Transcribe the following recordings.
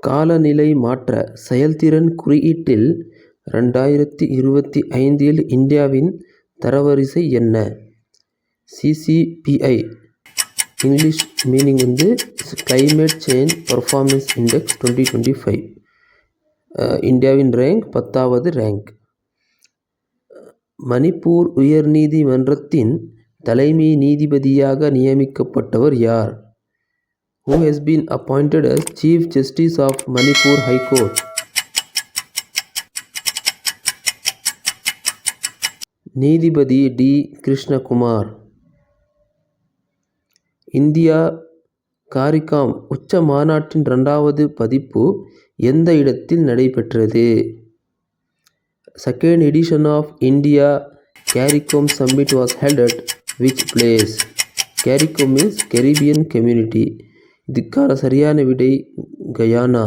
காலநிலை மாற்ற செயல்திறன் குறியீட்டில் ரெண்டாயிரத்தி இருபத்தி ஐந்தில் இந்தியாவின் தரவரிசை என்ன? சிசிபிஐ இங்கிலீஷ் மீனிங் வந்து climate change performance index twenty twenty five இந்தியாவின் ரேங்க் பத்தாவது ரேங்க் மணிப்பூர் உயர்நீதிமன்றத்தின் தலைமை நீதிபதியாக நியமிக்கப்பட்டவர் யார்? Who has been appointed as chief justice of Manipur high court நீதிபதி டி கிருஷ்ணகுமார் இந்தியா காரிகாம் உச்ச மாநாட்டின் ரெண்டாவது பதிப்பு எந்த இடத்தில் நடைபெற்றது second edition of India CARICOM summit was held at which place CARICOM means Caribbean community இதுக்கான சரியான விடை Guyana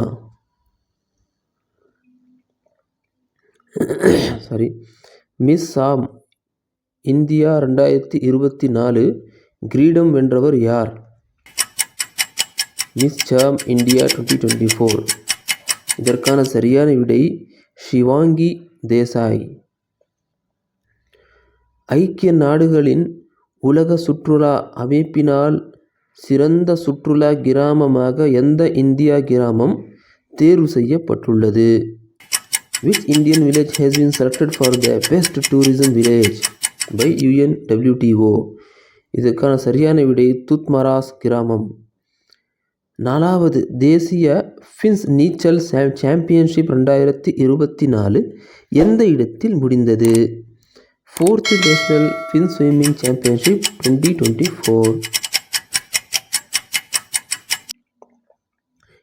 sorry miss Sam India ரெண்டாயிரத்தி இருபத்தி நாலு கிரீடம் வென்றவர் யார் miss Sam India twenty twenty four இதற்கான சரியான விடை ஷிவாங்கி தேசாய் ஐக்கிய நாடுகளின் உலக சுற்றுலா அமைப்பினால் சிறந்த சுற்றுலா கிராமமாக எந்த இந்தியா கிராமம் தேர்வு செய்யப்பட்டுள்ளது? Which Indian village has been selected for the best tourism village by UNWTO இதற்கான சரியான விடை துத்மராஸ் கிராமம். நாலாவது தேசிய ஃபின்ஸ் நீச்சல் சாம்பியன்ஷிப் ரெண்டாயிரத்தி இருபத்தி நாலு எந்த இடத்தில் முடிந்தது? Fourth national fin swimming championship twenty twenty four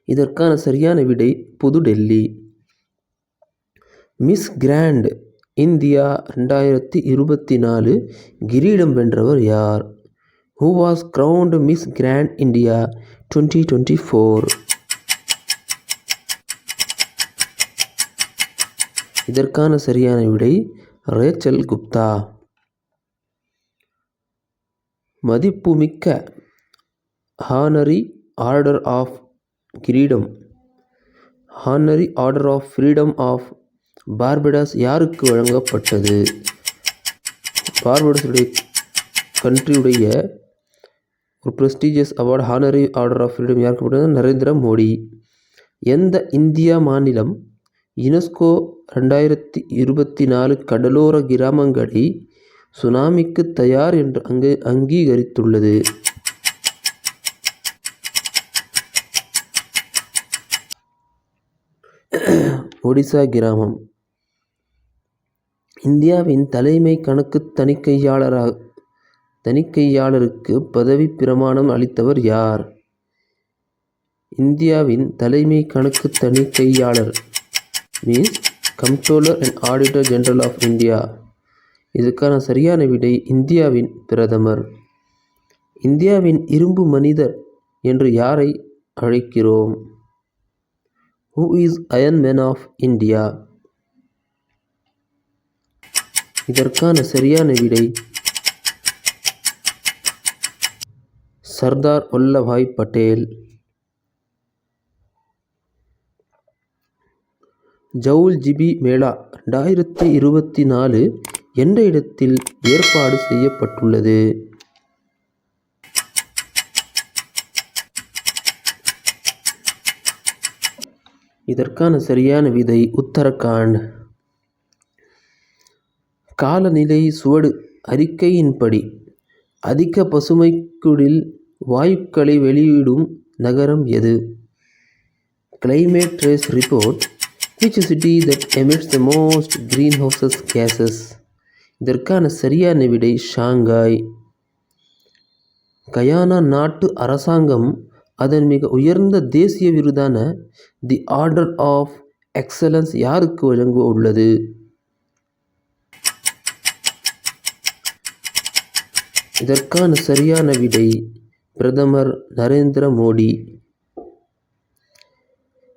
இதற்கான சரியான விடை புதுடெல்லி. மிஸ் கிராண்ட் இந்தியா ரெண்டாயிரத்தி இருபத்தி நாலு கிரீடம் வென்றவர் யார்? Who was crowned Miss Grand India twenty twenty four இதற்கான சரியான விடை ரேச்சல் குப்தா. மதிப்புமிக்க ஹானரி ஆர்டர் ஆஃப் கிரீடம். Honorary order of freedom of Barbados யாருக்கு வழங்கப்பட்டது? பார்படாஸுடைய கண்ட்ரியுடைய ஒரு prestigious award honorary order of freedom யாருக்கு பட்டது நரேந்திர மோடி. எந்த இந்தியா மாநிலம் யுனெஸ்கோ ரெண்டாயிரத்தி இருபத்தி நாலு கடலோர கிராமங்களை சுனாமிக்கு தயார் என்று அங்கு அங்கீகரித்துள்ளது? ஒடிசா கிராமம். இந்தியாவின் தலைமை கணக்கு தணிக்கையாளராக தணிக்கையாளருக்கு பதவி பிரமாணம் அளித்தவர் யார்? இந்தியாவின் தலைமை கணக்கு தணிக்கையாளர் means comptroller and auditor general of India. இதுக்கான சரியான விடை இந்தியாவின் பிரதமர். இந்தியாவின் இரும்பு மனிதர் என்று யாரை அழைக்கிறோம்? Who is iron Man of India இதற்கான சரியான விடை சர்தார் வல்லபாய் பட்டேல். ஜவுல் ஜிபி மேளா ரெண்டாயிரத்தி இருபத்தி நாலு என்ற இடத்தில் ஏற்பாடு செய்யப்பட்டுள்ளது. இதற்கான சரியான விதை உத்தரகாண்ட். காலநிலை சுவடு அறிக்கையின்படி அதிக பசுமைக்குடில் வாயுக்களை வெளியிடும் நகரம் எது? Climate race report which city that emits the most green houses gases இதற்கான சரியான விடை ஷாங்காய். கயானா நாட்டு அரசாங்கம் அதன் மிக உயர்ந்த தேசிய விருதான தி ஆர்டர் ஆஃப் எக்ஸலன்ஸ் யாருக்கு வழங்க உள்ளது? இதற்கான சரியான விடை பிரதமர் நரேந்திர மோடி.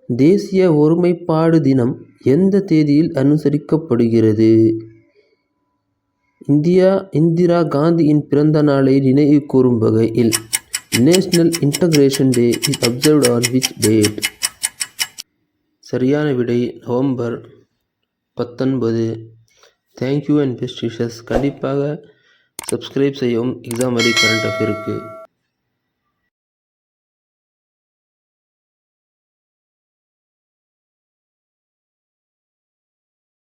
தேசிய ஒருமைப்பாடு தினம் எந்த தேதியில் அனுசரிக்கப்படுகிறது? இந்தியா இந்திரா காந்தியின் பிறந்த நாளை நினைவு கூறும் வகையில். National integration day is observed on which date சரியான விடை நவம்பர் பத்தொன்பது. Thank you and best wishes கண்டிப்பாக சப்ஸ்கிரைப் செய்யவும் எக்ஸாம் வரை கரண்ட் அஃபேருக்கு